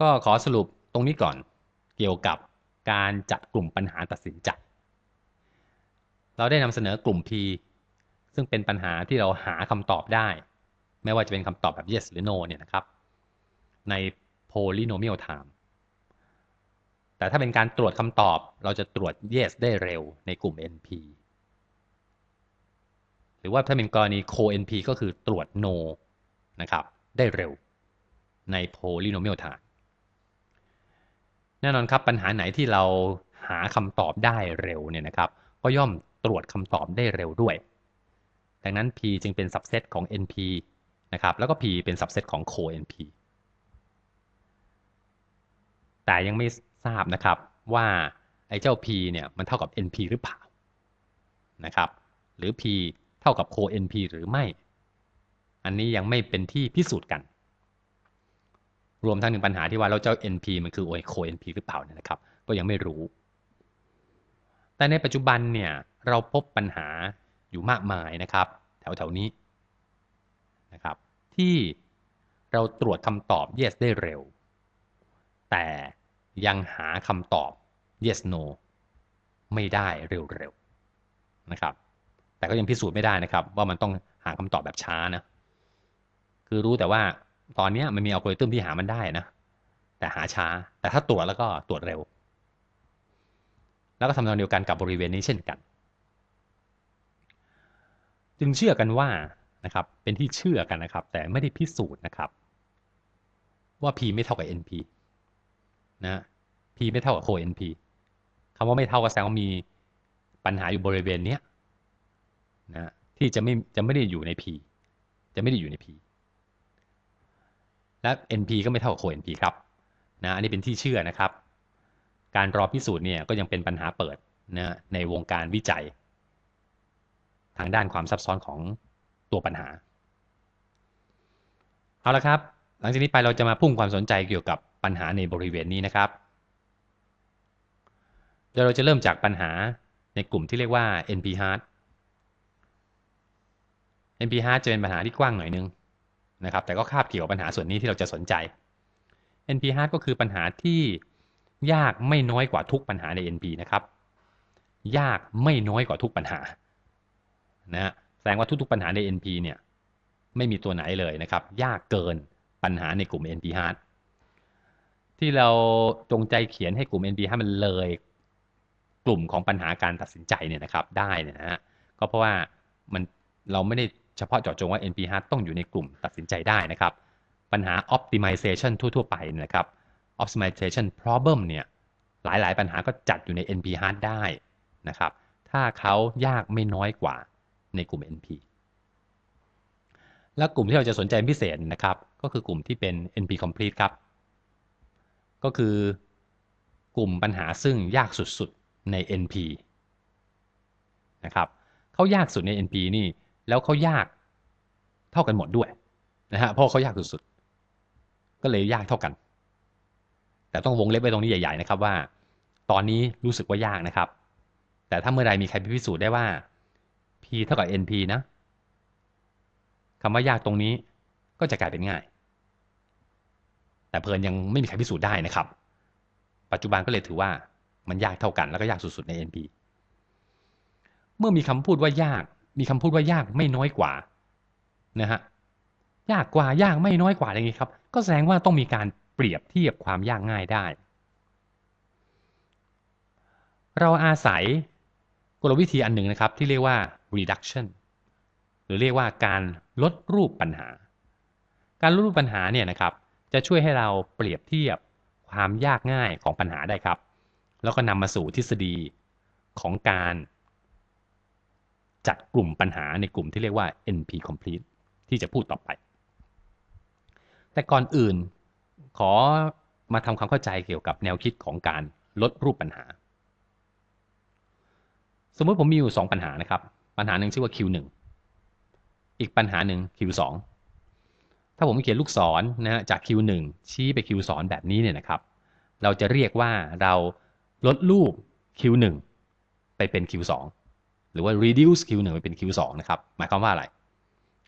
ก็ขอสรุปตรงนี้ก่อนเกี่ยวกับการจัดกลุ่มปัญหาตัดสินใจ เราได้นำเสนอกลุ่ม P ซึ่งเป็นปัญหาที่เราหาคำตอบได้ ไม่ว่าจะเป็นคำตอบแบบ yes หรือ no เนี่ยนะครับ ใน polynomial time แต่ถ้าเป็นการตรวจคำตอบเราจะตรวจ yes ได้เร็วในกลุ่ม NP หรือว่าถ้าเป็นกรณี co-NP ก็คือตรวจ no นะครับ ได้เร็วใน polynomial time แน่นอนครับปัญหาไหนที่เราหาคำตอบได้เร็วเนี่ยนะครับก็ย่อมตรวจคำตอบได้เร็วด้วย ดังนั้น P จึงเป็น subset ของ NP นะครับแล้วก็ P เป็น subset ของ co-NP แต่ยังไม่ทราบนะครับว่าไอ้เจ้า P เนี่ยมันเท่ากับ NP หรือเปล่านะครับหรือ P เท่ากับ co-NP หรือไม่ อันนี้ยังไม่เป็นที่พิสูจน์กัน รวมทั้งหนึ่งปัญหาที่ว่าเราเจ้า NP มันคือ co-NP หรือเปล่านะครับ ก็ยังไม่รู้ แต่ในปัจจุบันเนี่ยเราพบปัญหาอยู่มากมายนะครับ แถวๆนี้นะครับ ที่เราตรวจคำตอบ yes ได้เร็ว แต่ยังหาคำตอบ yes no ไม่ได้เร็วๆนะครับ แต่ก็ยังพิสูจน์ไม่ได้นะครับ ว่ามันต้องหาคำตอบแบบช้านะ คือรู้แต่ว่า ตอนนี้มันมีอัลกอริทึมที่หามันได้นะ แต่หาช้า แต่ถ้าตรวจแล้วก็ตรวจเร็ว แล้วก็ทำนองเดียวกันกับบริเวณนี้เช่นกัน จึงเชื่อกันว่านะครับ เป็นที่เชื่อกันนะครับ แต่ไม่ได้พิสูจน์นะครับ ว่า p ไม่เท่ากับ np นะ p ไม่เท่ากับ co-np คำว่าไม่เท่าก็แสดงว่ามีปัญหาอยู่บริเวณนี้นะที่จะไม่จะไม่ได้อยู่ใน p จะไม่ได้อยู่ใน p และ np ก็ไม่เท่ากับ co-np ครับนะอันนี้เป็นที่เชื่อนะครับ การรอพิสูจน์เนี่ยก็ยังเป็นปัญหาเปิดนะในวงการวิจัย ทางด้านความซับซ้อนของตัวปัญหา เอาละครับ หลังจากนี้ไปเราจะมาพุ่งความสนใจเกี่ยวกับปัญหาในบริเวณนี้นะครับเดี๋ยวเราจะเริ่มจากปัญหาในกลุ่มที่เรียกว่า NP hard NP hard จะเป็นปัญหาที่กว้างหน่อยนึง นะครับแต่ก็คาบเกี่ยวปัญหาส่วนนี้ที่เราจะสนใจ NP hard ก็คือปัญหาที่ยากไม่น้อยกว่าทุกปัญหาใน NP นะครับ ยากไม่น้อยกว่าทุกปัญหานะแสดงว่าทุกๆปัญหาใน NP เนี่ยไม่มีตัวไหนเลยนะครับ ยากเกินปัญหาในกลุ่ม NP hard ที่เราจงใจเขียนให้กลุ่ม NP ให้มันเลยกลุ่มของปัญหาการตัดสินใจเนี่ยนะครับได้เนี่ยนะฮะก็เพราะว่ามันเราไม่ได้ เฉพาะเจาะจงว่า NP hard ต้องอยู่ในกลุ่มตัดสินใจได้นะครับ ปัญหา optimization ทั่ว ๆ ไปนะครับ optimization problem เนี่ยหลาย ๆ ปัญหาก็จัดอยู่ใน NP hard ได้นะครับ ถ้าเขายากไม่น้อยกว่าในกลุ่ม NP และกลุ่มที่เราจะสนใจพิเศษนะครับ ก็คือกลุ่มที่เป็น NP complete ครับ ก็คือกลุ่มปัญหาซึ่งยากสุด ๆ ใน NP นะครับเขายากสุดใน NP นี่ แล้วเขายากเท่ากันหมดด้วยนะฮะเพราะเขายากสุดๆ ก็เลยยากเท่ากัน แต่ต้องวงเล็บไว้ตรงนี้ใหญ่ ๆ นะครับว่า ตอนนี้รู้สึกว่ายากนะครับ แต่ถ้าเมื่อใดมีใครพิสูจน์ได้ว่า p เท่ากับ np นะคำว่ายากตรงนี้ก็จะกลายเป็นง่าย แต่เพลินยังไม่มีใครพิสูจน์ได้นะครับ ปัจจุบันก็เลยถือว่ามันยากเท่ากันแล้วก็ยากสุดๆใน NP เมื่อมีคำพูดว่ายาก มีคำพูดว่ายากไม่น้อยกว่านะฮะยากกว่ายากไม่น้อยกว่าอย่างนี้ครับ ก็แสดงว่าต้องมีการเปรียบเทียบความยากง่ายได้ เราอาศัยกลวิธีอันหนึ่งนะครับ ที่เรียกว่า reduction หรือเรียกว่าการลดรูปปัญหา การลดรูปปัญหาเนี่ยนะครับ จะช่วยให้เราเปรียบเทียบความยากง่ายของปัญหาได้ครับ แล้วก็นำมาสู่ทฤษฎีของการ จัดกลุ่มปัญหาในกลุ่มที่เรียกว่า NP complete ที่จะพูดต่อไป แต่ก่อนอื่นขอมาทำความเข้าใจเกี่ยวกับแนวคิดของการลดรูปปัญหา สมมติผมมีอยู่ 2 ปัญหานะครับ ปัญหาหนึ่งชื่อว่า Q1 อีกปัญหาหนึ่ง Q2 ถ้าผมเขียนลูกศรนะฮะจาก Q1 ชี้ไป Q2 แบบนี้เนี่ยนะครับ เราจะเรียกว่าเราลดรูป Q1 ไปเป็น Q2 หรือว่า reduce Q1 ไปเป็น Q2 นะครับ หมายความว่าอะไร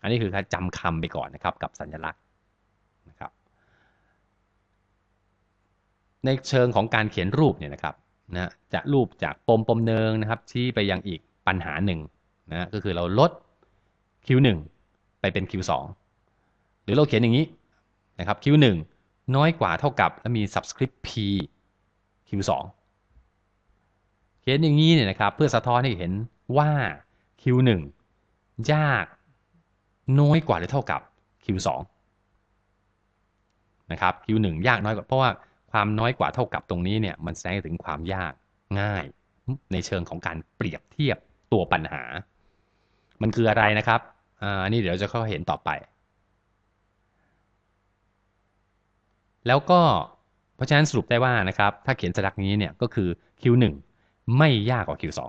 อันนี้คือการจำคำไปก่อนนะครับกับสัญลักษณ์นะครับ ในเชิงของการเขียนรูปเนี่ยนะครับนะจะรูปจากปมปมเนืองนะครับชี้ไปยังอีกปัญหาหนึ่งนะก็คือเราลด Q1 ไปเป็น Q2 หรือเราเขียนอย่างนี้นะครับ Q1 น้อยกว่าเท่ากับแล้วมี subscript P Q2 เขียนอย่างนี้เนี่ยนะครับ เพื่อสะท้อนให้เห็น ว่า Q1 ยากน้อยกว่าหรือเท่ากับ Q2 นะครับ Q1 ยากน้อยกว่าเพราะว่าความน้อยกว่าเท่ากับตรงนี้เนี่ยมันแสดงถึงความยากง่ายในเชิงของการเปรียบเทียบตัวปัญหา มันคืออะไรนะครับอันนี้เดี๋ยวจะเข้าเห็นต่อไป แล้วก็เพราะฉะนั้นสรุปได้ว่านะครับ ถ้าเขียนสลักนี้เนี่ยก็คือ Q1 ไม่ยากกว่า Q2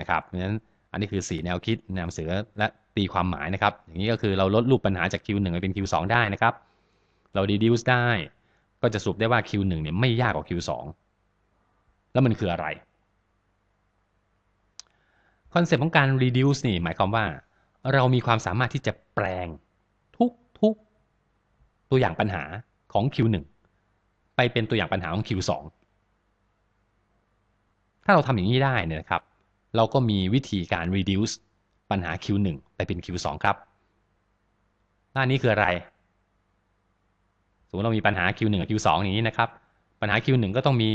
นะครับเพราะฉะนั้นอันนี้คือ 4 แนวคิดแนวเสือและตีความหมายนะครับ อย่างนี้ก็คือเราลดรูปปัญหาจาก Q1 ไปเป็น Q2 ได้นะครับ เรา reduce ได้ ก็จะสรุปได้ว่า Q1 เนี่ยไม่ยากกว่า Q2 แล้วมันคืออะไรคอนเซปต์ของการ reduce นี่หมายความว่า เรามีความสามารถที่จะแปลงทุกทุกตัวอย่างปัญหาของ Q1 ไปเป็นตัวอย่างปัญหาของ Q2 ถ้าเราทำอย่างนี้ได้เนี่ยนะครับ เราก็มีวิธีการ reduce ปัญหา Q1 ไปเป็น Q2 ครับด้านี้คืออะไร สมมติเรามีปัญหา Q1 กับ Q2 อย่างนี้นะครับ ปัญหา Q1 ก็ต้องมี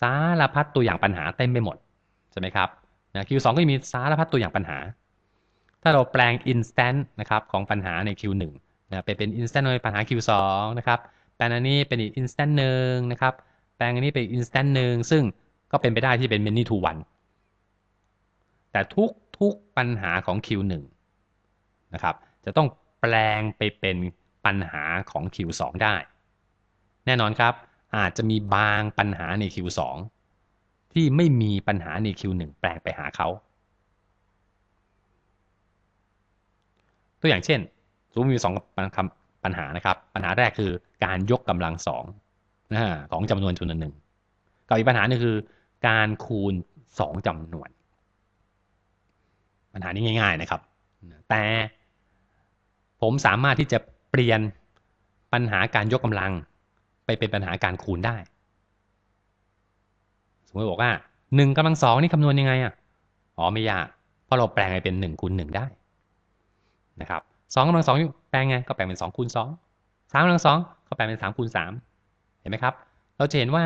สารพัดตัวอย่างปัญหาเต็มไปหมด ใช่ไหมครับนะ Q2 ก็จะมีสารพัดตัวอย่างปัญหา ถ้าเราแปลง instant นะครับของปัญหาใน Q1 นะไปเป็น instant ในปัญหา Q2 นะครับแปลงอันนี้เป็นอีก instant หนึ่งนะครับ แปลงอันนี้เป็น instant หนึ่งซึ่งก็เป็นไปได้ที่เป็น many to one แต่ทุกทุกปัญหาของ Q1 นะครับจะต้องแปลงไปเป็นปัญหาของ Q2 ได้ แน่นอนครับอาจจะมีบางปัญหาใน Q2 ที่ไม่มีปัญหาใน Q1 แปลงไปหาเขาตัวอย่างเช่นสมมติมีสองปัญหานะครับ ปัญหาแรกคือการยกกำลังสองของจำนวนจำนวนหนึ่งกับอีกปัญหาหนึ่งคือ การคูณสองจำนวน ปัญหานี้ง่าย ๆนะครับ แต่ผมสามารถที่จะเปลี่ยนปัญหาการยกกำลัง ไปเป็นปัญหาการคูณได้ สมมติบอกว่าหนึ่งกำลังสองนี่คำนวณยังไงอะอ๋อไม่ยากเพราะเราแปลงให้เป็นหนึ่งคูณหนึ่งได้นะครับสองกำลังสองแปลงไงก็แปลงเป็นสองคูณสองสามกำลังสองก็แปลงเป็นสามคูณสามเห็นไหมครับ เราจะเห็นว่า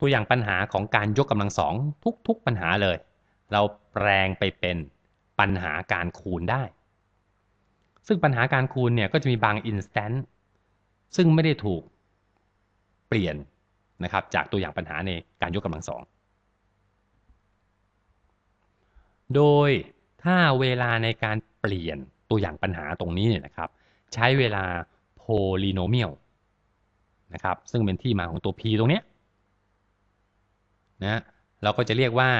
ตัวอย่างปัญหาของการยกกำลังสองทุก ๆ ปัญหาเลย เราแปลงไปเป็นปัญหาการคูณได้ ซึ่งปัญหาการคูณเนี่ยก็จะมีบาง instant ซึ่งไม่ได้ถูกเปลี่ยนนะครับจากตัวอย่างปัญหาในการยกกำลังสอง โดยถ้าเวลาในการเปลี่ยนตัวอย่างปัญหาตรงนี้เนี่ยนะครับ ใช้เวลา polynomial นะครับซึ่งเป็นที่มาของตัว p ตรงนี้นะเราก็จะเรียกว่า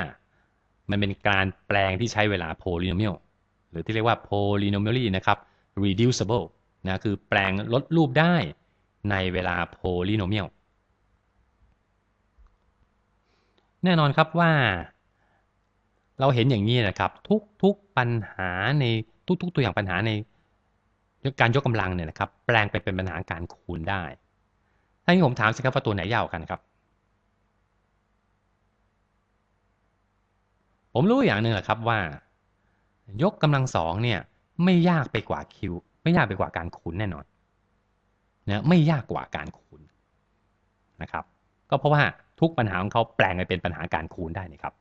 มันเป็นการแปลงที่ใช้เวลา polynomial หรือที่เรียกว่า polynomially นะครับ reducible นะคือแปลงลดรูปได้ในเวลา polynomial แน่นอนครับว่า เราเห็นอย่างนี้นะครับ ทุกๆปัญหาในทุกๆ ตัวอย่างปัญหาในการยกกำลังเนี่ยนะครับ แปลงไปเป็นปัญหาการคูณได้ถ้างี้ผมถามสิครับว่าตัวไหนยาวกันครับ ผมรู้อย่างหนึ่งแหละครับว่า ยกกำลังสองเนี่ย ไม่ยากไปกว่าคิว ไม่ยากไปกว่าการคูณแน่นอนนะไม่ยากกว่าการคูณนะครับ ก็เพราะว่าทุกปัญหาของเขาแปลงไปเป็นปัญหาการคูณได้นะครับ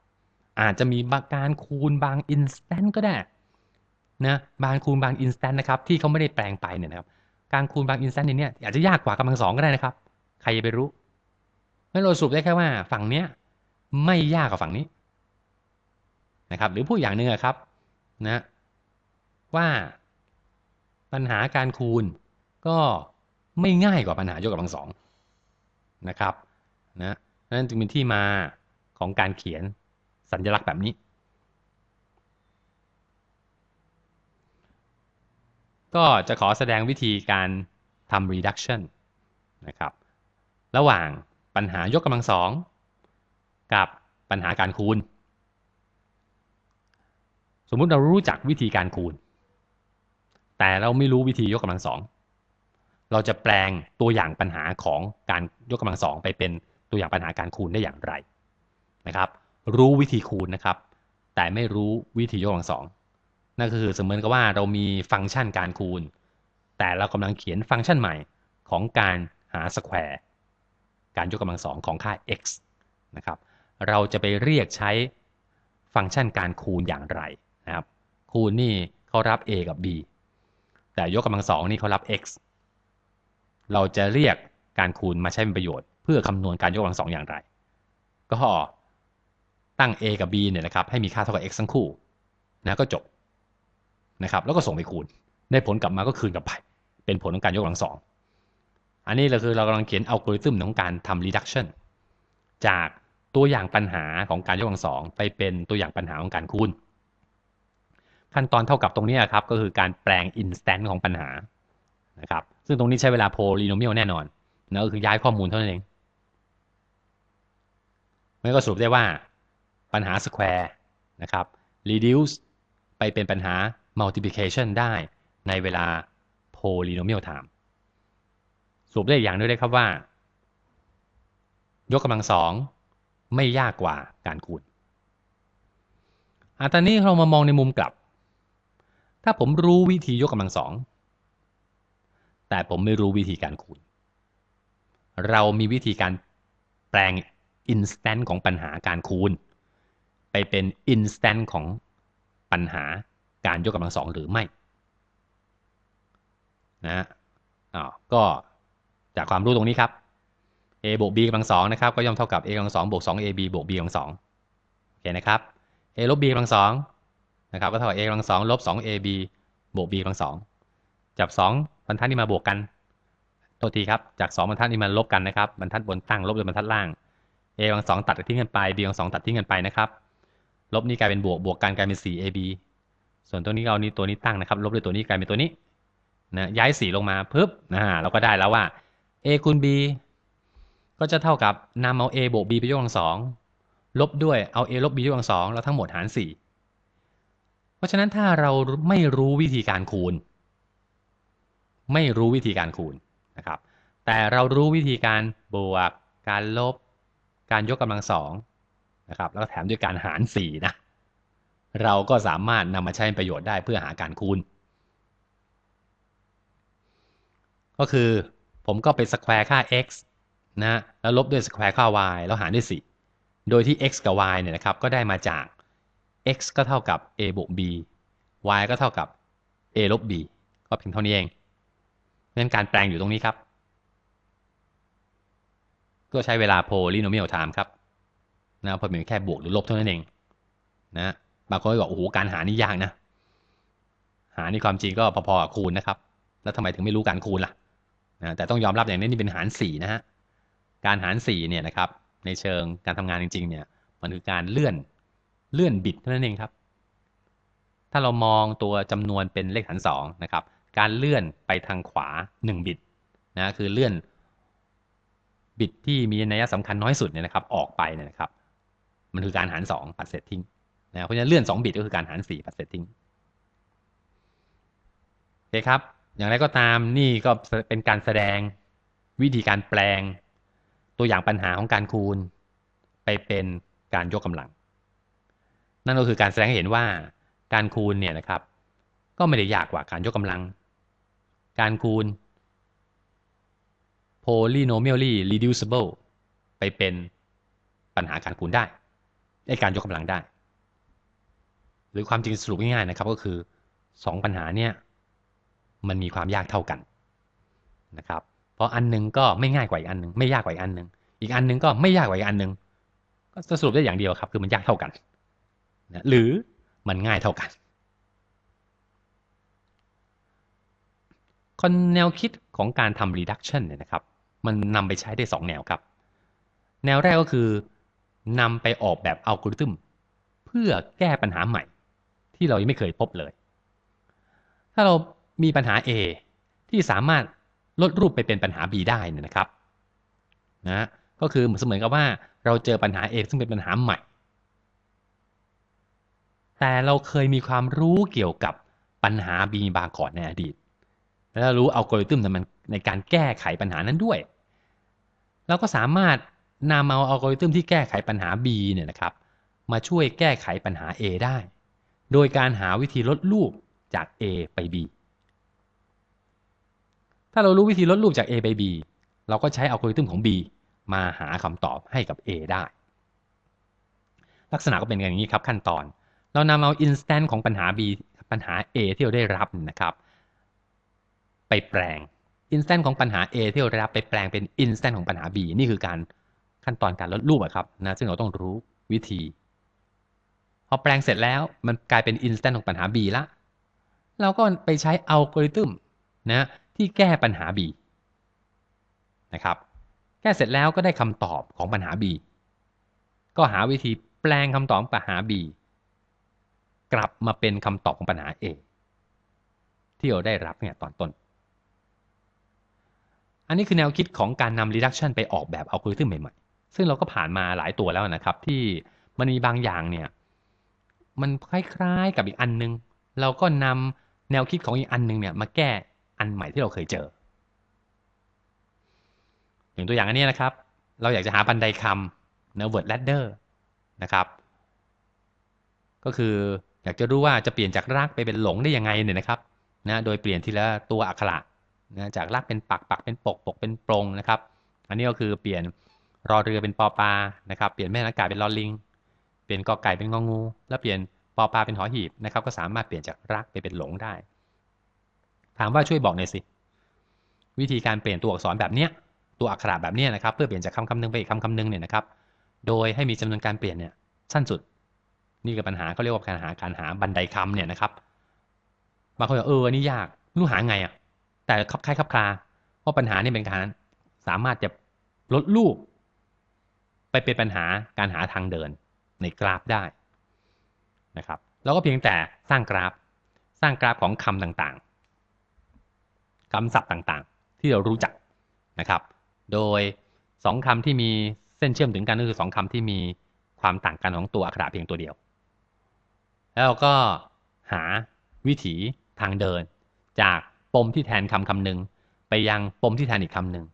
อาจจะมีการคูณบางอินสแตนต์ก็ได้นะบางคูณบางอินสแตนต์นะครับ ที่เขาไม่ได้แปลงไปเนี่ยนะครับ การคูณบางอินสแตนต์เนี่ยอาจจะยากกว่ากำลังสองก็ได้นะครับ ใครจะไปรู้งั้นเราสรุปได้แค่ว่าฝั่งเนี้ยไม่ยากกว่าฝั่งนี้ นะครับ หรือพูดอย่างหนึ่งครับนะว่าปัญหาการคูณก็ไม่ง่ายกว่าปัญหายกกำลังสองนะครับนะนั่นจึงเป็นที่มาของการเขียนสัญลักษณ์แบบนี้ ก็จะขอแสดงวิธีการทำ reduction นะครับ ระหว่างปัญหายกกำลังสองกับปัญหาการคูณ มมุติเรารู้จักวิธีการคูณ แต่เราไม่รู้วิธียกกำลังสองเราจะแปลงตัวอย่างปัญหาของการยกกำลังสองไปเป็นตัวอย่างปัญหาการคูณได้อย่างไรนะครับ รู้วิธีคูณนะครับ แต่ไม่รู้วิธียกกำลังสองนั่นก็คือเสมือนกับว่าเรามีฟังก์ชันการคูณ แต่เรากำลังเขียนฟังก์ชันใหม่ของการหาสแควร์การยกกำลังสองของค่า x นะครับ เราจะไปเรียกใช้ฟังก์ชันการคูณอย่างไร นะครับคูณนี่เขารับ a กับ b แต่ยกกำลังสองนี่เขารับ x เราจะเรียกการคูณมาใช้เป็นประโยชน์ เพื่อคำนวณการยกกำลังสองอย่างไร ก็ตั้ง a กับ b เนี่ยนะครับให้มีค่าเท่ากับ x ทั้งคู่นะก็จบนะครับแล้วก็ส่งไปคูณ ได้ผลกลับมาก็คืนกลับไป เป็นผลของการยกกำลังสองอันนี้เราคือเรากำลังเขียนอัลกอริทึมของการทำ reduction จากตัวอย่างปัญหาของการยกกำลังสองไปเป็นตัวอย่างปัญหาของการคูณ ขั้นตอนเท่ากับตรงนี้ครับก็คือการแปลง instant ของปัญหานะครับซึ่งตรงนี้ใช้เวลา polynomial แน่นอนนะก็คือย้ายข้อมูลเท่านั้นเองมันก็สรุปได้ว่าปัญหา square นะครับ reduce ไปเป็นปัญหา multiplication ได้ในเวลา polynomial time สรุปได้อย่างนึงได้ครับว่า ยกกำลังสองไม่ยากกว่าการคูณอาตอนนี้เรามามองในมุมกลับ ถ้าผมรู้วิธียกกำลังสอง แต่ผมไม่รู้วิธีการคูณ เรามีวิธีการแปลง instant ของปัญหาการคูณ ไปเป็น instant ของปัญหาการยกกำลังสองหรือไม่นะอ๋อก็จากความรู้ตรงนี้ครับ a บวก b กำลังสองนะครับ ก็ย่อมเท่ากับ a กำลังสองบวก 2ab บวก b กำลังสองโอเคนะครับ a ลบ b กำลังสอง นะครับก็เท่ากับ a กำลังสองลบ 2ab บวก b กำลังสองจับ2บรรทัดนี้มาบวกกันโทษทีครับจาก2บรรทัดนี้มาลบกันนะครับบรรทัดบนตั้งลบด้วยบรรทัดล่าง a กำลังสองตัดทิ้งกันไป b กำลังสองตัดทิ้งกันไปนะครับลบนี้กลายเป็นบวกบวกกันกลายเป็น 4ab ส่วนตัวนี้เอานี้ตัวนี้ตั้งนะครับ ลบด้วยตัวนี้กลายเป็นตัวนี้นะย้ายสีลงมาปึ๊บนะเราก็ได้แล้วว่า a คูณ b ก็จะเท่ากับนำเอา a บวก b ไปยกกำลังสองลบด้วยเอา a ลบ b ยกกำลังสองแล้วทั้งหมดหารสี่ ราะฉะนั้นถ้าเราไม่รู้วิธีการคูณ ไม่รู้วิธีการคูณนะครับ แต่เรารู้วิธีการบวก การลบ การยกกำลังสองนะครับ แล้วแถมด้วยการหารสี่นะ เราก็สามารถนำมาใช้ประโยชน์ได้เพื่อหาการคูณ ก็คือผมก็ไปสแควร์ค่า x นะแล้วลบด้วยสแควร์ค่า y แล้วหารด้วย4โดยที่ x กับ y เนี่ยนะครับก็ได้มาจาก x ก็เท่ากับ a บวก b y ก็เท่ากับ a ลบ b ก็เพียงเท่านี้เองงั้นการแปลงอยู่ตรงนี้ครับ ก็ใช้เวลา polynomial time ครับนะเพราะเป็นแค่บวกหรือลบเท่านั้นเองนะบางคนก็บอกโอ้โหการหานี่ยากนะ หานี่ความจริงก็พอๆกับคูณนะครับ แล้วทำไมถึงไม่รู้การคูณล่ะนะแต่ต้องยอมรับอย่างนี้นี่เป็นหาร4นะฮะการหาร4เนี่ยนะครับในเชิงการทำงานจริงๆเนี่ยมันคือการเลื่อน เลื่อนบิตเท่านั้นเองครับ ถ้าเรามองตัวจำนวนเป็นเลขฐาน2นะครับ การเลื่อนไปทางขวา 1 บิตนะคือเลื่อนบิตที่มีนัยสำคัญน้อยสุดเนี่ยนะครับ ออกไปเนี่ยนะครับ มันคือการหาร2ปัดเสร็จทิ้งนะเพราะฉะนั้นเลื่อน 2 บิตก็คือการหาร4ปัดเสร็จทิ้งโอเคครับ อย่างไรก็ตามนี่ก็เป็นการแสดงวิธีการแปลง ตัวอย่างปัญหาของการคูณ ไปเป็นการยกกำลัง นั่นก็คือการแสดงให้เห็นว่าการคูณเนี่ยนะครับ ก็ไม่ได้ยากกว่าการยกกำลัง การคูณ polynomially reducible ไปเป็นปัญหาการคูณได้ในการยกกำลังได้ หรือความจริงสรุปง่ายๆนะครับก็คือ 2 ปัญหาเนี่ยมันมีความยากเท่ากันนะครับ เพราะอันนึงก็ไม่ง่ายกว่าอีกอันนึงไม่ยากกว่าอีกอันนึงอีกอันนึงก็ไม่ยากกว่าอีกอันนึงก็สรุปได้อย่างเดียวครับ คือมันยากเท่ากัน นะหรือมันง่ายเท่ากันคนแนวคิดของการทำ reduction เนี่ยนะครับ มันนำไปใช้ได้ 2 แนวครับ แนวแรกก็คือนำไปออกแบบอัลกอริทึมเพื่อแก้ปัญหาใหม่ ที่เรายังไม่เคยพบเลย ถ้าเรามีปัญหา A ที่สามารถลดรูปไปเป็นปัญหา B ได้นนะครับนะก็คือเหมือนเสมือนกับว่าเราเจอปัญหา A ซึ่งเป็นปัญหาใหม่ แต่เราเคยมีความรู้เกี่ยวกับปัญหา B บาก่อนในอดีต แล้วรู้อัลกอริทึมในการแก้ไขปัญหานั้นด้วย เราก็สามารถนำเอาอัลกอริทึมที่แก้ไขปัญหา B เนี่ยนะครับ มาช่วยแก้ไขปัญหา A ได้ โดยการหาวิธีลดรูปจาก A ไป B ถ้าเรารู้วิธีลดรูปจาก A ไป B เราก็ใช้อัลกอริทึมของ B มาหาคำตอบให้กับ A ได้ ลักษณะก็เป็นอย่างนี้ครับขั้นตอน เรานำเอา instant ของปัญหา B ปัญหา A ที่เราได้รับนะครับ ไปแปลง instant ของปัญหา A ที่เราได้รับไปแปลงเป็น instant ของปัญหา B นี่คือการขั้นตอนการลดรูปอะครับนะซึ่งเราต้องรู้วิธี พอแปลงเสร็จแล้วมันกลายเป็น instant ของปัญหา B ละเราก็ไปใช้อัลกอริทึมนะที่แก้ปัญหา B นะครับแก้เสร็จแล้วก็ได้คำตอบของปัญหา B ก็หาวิธีแปลงคำตอบปัญหา B กลับมาเป็นคำตอบของปัญหา A ที่เราได้รับเนี่ยตอนต้น อันนี้คือแนวคิดของการนำ reduction ไปออกแบบอัลกอริทึมใหม่ๆ ซึ่งเราก็ผ่านมาหลายตัวแล้วนะครับ ที่มันมีบางอย่างเนี่ย มันคล้ายๆกับอีกอันนึง เราก็นำแนวคิดของอีกอันนึงเนี่ยมาแก้อันใหม่ที่เราเคยเจอ อย่างตัวอย่างอันนี้นะครับ เราอยากจะหาบันไดคำเนะ word ladder นะครับ ก็คือ อยากจะรู้ว่าจะเปลี่ยนจากรากไปเป็นหลงได้ยังไงเนี่ยนะครับนะโดยเปลี่ยนทีละตัวอักขระนะจากรากเป็นปักปักเป็นปกปกเป็นปรงนะครับ อันนี้ก็คือเปลี่ยนรอเรือเป็นปอปลานะครับ เปลี่ยนแม่นากาศเป็นลอลิง เปลี่ยนกอไก่เป็นงองู แล้วเปลี่ยนปอปลาเป็นหอหีบนะครับ ก็สามารถเปลี่ยนจากรากไปเป็นหลงได้ ถามว่าช่วยบอกหน่อยสิ วิธีการเปลี่ยนตัวอักษรแบบเนี้ยตัวอักขระแบบเนี้ยนะครับ เพื่อเปลี่ยนจากคำคำหนึ่งไปอีกคำคำหนึ่งเนี่ยนะครับ โดยให้มีจำนวนการเปลี่ยนเนี่ยสั้นสุด นี่คือปัญหาเขาเรียกว่าการหาการหาบันไดคำเนี่ยนะครับบางคนบอกเอออันนี้ยากรู้หาไงอะ แต่คับคล้ายคับคลาเพราะปัญหานี่เป็นการสามารถจะลดรูปไปเป็นปัญหาการหาทางเดินในกราฟได้นะครับเราก็เพียงแต่สร้างกราฟ สร้างกราฟของคำต่างๆคำศัพท์ต่างๆ ที่เรารู้จักนะครับ โดยสองคำที่มีเส้นเชื่อมถึงกันก็คือสองคำที่มีความต่างกันของตัวอักขระเพียงตัวเดียว แล้วก็หาวิถีทางเดิน จากปมที่แทนคำคำหนึ่งไปยังปมที่แทนอีกคำหนึ่ง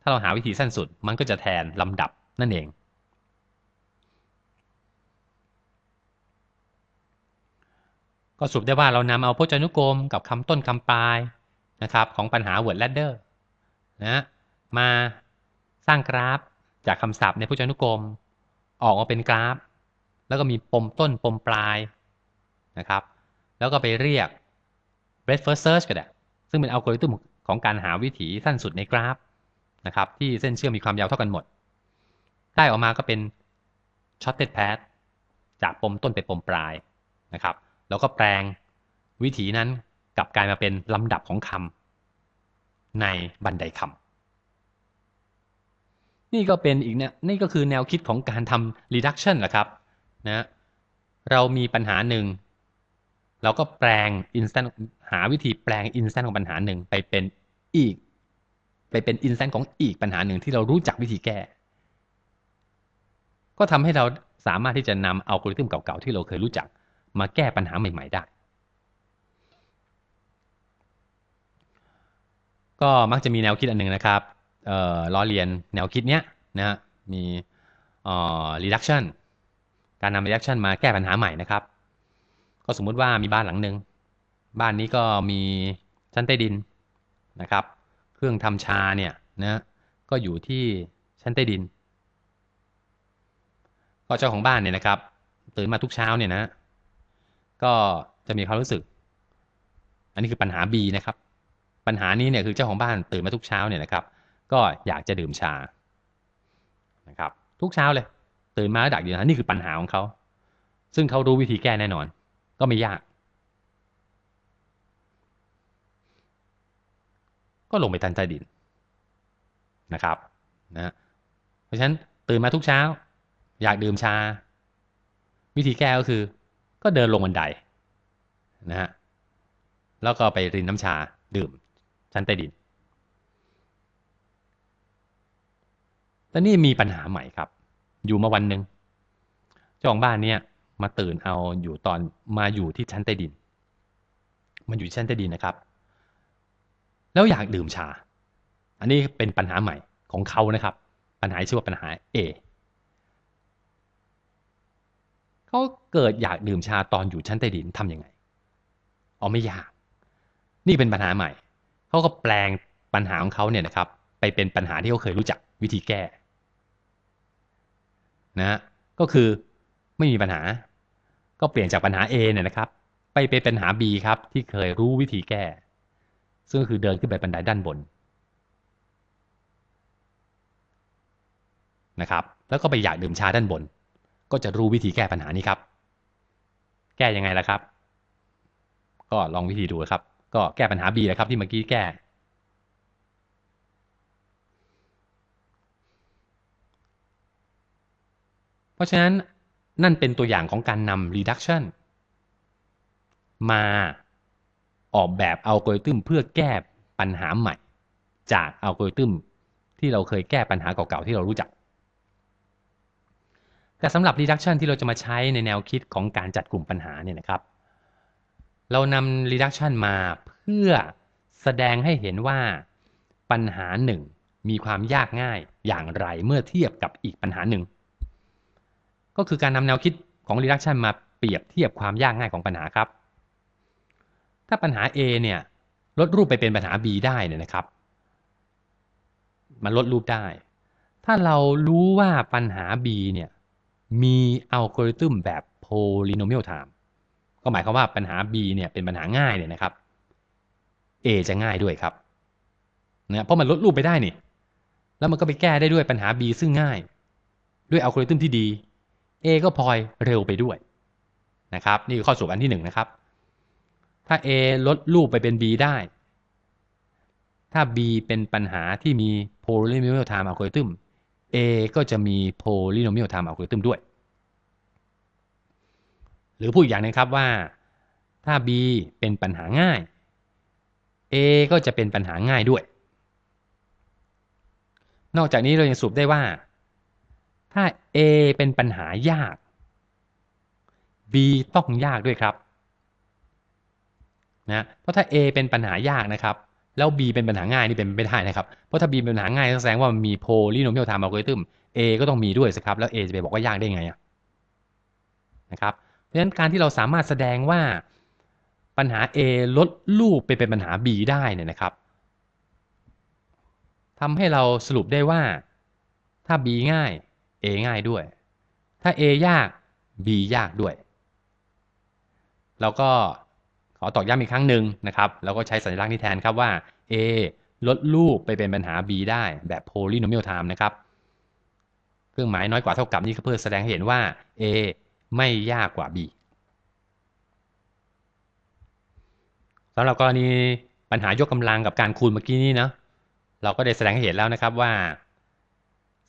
ถ้าเราหาวิธีสั้นสุดมันก็จะแทนลำดับนั่นเอง ก็สรุปได้ว่าเรานำเอาพจนานุกรมกับคำต้นคำปลายนะครับของปัญหา word ladder นะมาสร้างกราฟจากคำศัพท์ในพจนานุกรม ออกมาเป็นกราฟ แล้วก็มีปมต้นปมปลายนะครับ แล้วก็ไปเรียก breadth first search ก็ได้ ซึ่งเป็นอัลกอริทึมของการหาวิถีสั้นสุดในกราฟนะครับ ที่เส้นเชื่อมมีความยาวเท่ากันหมด ได้ออกมาก็เป็น shorted path จากปมต้นไปปมปลายนะครับ แล้วก็แปลงวิถีนั้นกลับกลายมาเป็นลำดับของคำในบันไดคำนี่ก็เป็นอีกเนี่ยนี่ก็คือแนวคิดของการทำ reduction แหละครับ นะเรามีปัญหาหนึ่งเราก็แปลง instant หาวิธีแปลง instant ของปัญหาหนึ่งไปเป็นอีก ไปเป็น instant ของอีกปัญหาหนึ่งที่เรารู้จักวิธีแก้ ก็ทำให้เราสามารถที่จะนำอัลกอริทึมเก่าๆที่เราเคยรู้จัก มาแก้ปัญหาใหม่ ๆ ได้ ก็มักจะมีแนวคิดอันหนึ่งนะครับล้อเลียนแนวคิดเนี้ยนะมี reduction การนำ reduction มาแก้ปัญหาใหม่นะครับ ก็สมมุติว่ามีบ้านหลังหนึ่งบ้านนี้ก็มีชั้นใต้ดินนะครับ เครื่องทำชาเนี่ยนะก็อยู่ที่ชั้นใต้ดิน ก็เจ้าของบ้านเนี่ยนะครับ ตื่นมาทุกเช้าเนี่ยนะ ก็จะมีความรู้สึก อันนี้คือปัญหา B นะครับ ปัญหานี้เนี่ยคือเจ้าของบ้านตื่นมาทุกเช้าเนี่ยนะครับ ก็อยากจะดื่มชานะครับ ทุกเช้าเลย ตื่นมาแล้วดักอยู่นะนี่คือปัญหาของเขา ซึ่งเขารู้วิธีแก้แน่นอน ก็ไม่ยาก ก็ลงไปทันใต้ดินนะครับนะเพราะฉะนั้นตื่นมาทุกเช้า อยากดื่มชา วิธีแก้ก็คือ ก็เดินลงบันไดนะฮะแล้วก็ไปรินน้ำชาดื่มชั้นใต้ดินแต่นี่มีปัญหาใหม่ครับ อยู่มาวันหนึ่งเจ้าของบ้านเนี่ย มาตื่นเอาอยู่ตอนมาอยู่ที่ชั้นใต้ดิน มันอยู่ชั้นใต้ดินนะครับ แล้วอยากดื่มชา อันนี้เป็นปัญหาใหม่ของเขานะครับ ปัญหาชื่อว่าปัญหา A เขาเกิดอยากดื่มชาตอนอยู่ชั้นใต้ดินทำยังไงอ๋อไม่อยาก นี่เป็นปัญหาใหม่ เขาก็แปลงปัญหาของเขาเนี่ยนะครับ ไปเป็นปัญหาที่เขาเคยรู้จักวิธีแก้ นะก็คือไม่มีปัญหา ก็เปลี่ยนจากปัญหา A เนี่ยนะครับ ไปเป็นปัญหา B ครับ ที่เคยรู้วิธีแก้ ซึ่งคือเดินขึ้นไปบันไดด้านบนนะครับแล้วก็ไปอยากดื่มชาด้านบน ก็จะรู้วิธีแก้ปัญหานี้ครับ แก้ยังไงล่ะครับ ก็ลองวิธีดูครับ ก็แก้ปัญหา B นะครับ ที่เมื่อกี้แก้ เพราะฉะนั้นนั่นเป็นตัวอย่างของการนำ reduction มาออกแบบอัลกอริทึมเพื่อแก้ปัญหาใหม่ จากอัลกอริทึมที่เราเคยแก้ปัญหาเก่าๆที่เรารู้จัก แต่สำหรับ reduction ที่เราจะมาใช้ในแนวคิดของการจัดกลุ่มปัญหาเนี่ยนะครับ เรานำ reduction มาเพื่อแสดงให้เห็นว่าปัญหาหนึ่งมีความยากง่ายอย่างไรเมื่อเทียบกับอีกปัญหาหนึ่ง ก็คือการนำแนวคิดของ reduction มาเปรียบเทียบความยากง่ายของปัญหาครับ ถ้าปัญหา A เนี่ยลดรูปไปเป็นปัญหา B ได้เนี่ยนะครับ มันลดรูปได้ ถ้าเรารู้ว่าปัญหา B เนี่ยมีอัลกอริทึมแบบ polynomial time ก็หมายความว่าปัญหา B เนี่ยเป็นปัญหาง่ายเนี่ยนะครับ A จะง่ายด้วยครับนะเพราะมันลดรูปไปได้นี่ แล้วมันก็ไปแก้ได้ด้วยปัญหา B ซึ่งง่าย ด้วยอัลกอริทึมที่ดี A ก็พลอยเร็วไปด้วยนะครับนี่คือข้อสรุปอันที่หนึ่งนะครับ ถ้า A ลดรูปไปเป็น B ได้ ถ้า B เป็นปัญหาที่มี polynomial time algorithm A ก็จะมี polynomial time algorithm ด้วย หรือพูดอีกอย่างนึงครับว่าถ้า B เป็นปัญหาง่าย A ก็จะเป็นปัญหาง่ายด้วย นอกจากนี้เรายังสรุปได้ว่า ถ้า A เป็นปัญหายาก B ต้องยากด้วยครับนะเพราะถ้า A เป็นปัญหายากนะครับแล้ว B เป็นปัญหาง่ายนี่เป็นไม่ได้นะครับ เพราะถ้า B เป็นปัญหาง่ายแสดงว่ามันมี polynomial time algorithm A ก็ต้องมีด้วยสิครับแล้ว A จะไปบอกว่ายากได้ไงนะครับ เพราะฉะนั้นการที่เราสามารถแสดงว่าปัญหา A ลดรูปไปเป็นปัญหา B ได้เนี่ยนะครับทำให้เราสรุปได้ว่าถ้า B ง่าย A ง่ายด้วย ถ้า A ยาก B ยากด้วยเราก็ขอตอกย้ำอีกครั้งหนึ่งนะครับ แล้วก็ใช้สัญลักษณ์นี้แทนครับว่า A ลดรูปไปเป็นปัญหา B ได้แบบ polynomial time นะครับ เครื่องหมายน้อยกว่าเท่ากับนี่ก็เพื่อแสดงให้เห็นว่า A ไม่ยากกว่า B สำหรับกรณีปัญหายกกำลังกับการคูณเมื่อกี้นี้นาะเราก็ได้แสดงให้เห็นแล้วนะครับว่า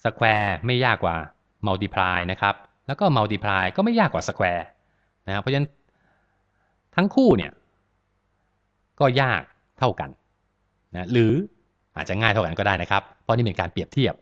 square ไม่ยากกว่า multiply นะครับ แล้วก็ multiply ก็ไม่ยากกว่า square นะครับเพราะฉะนั้นทั้งคู่เนี่ยก็ยากเท่ากันนะหรืออาจจะง่ายเท่ากันก็ได้นะครับ เพราะนี่เป็นการเปรียบเทียบ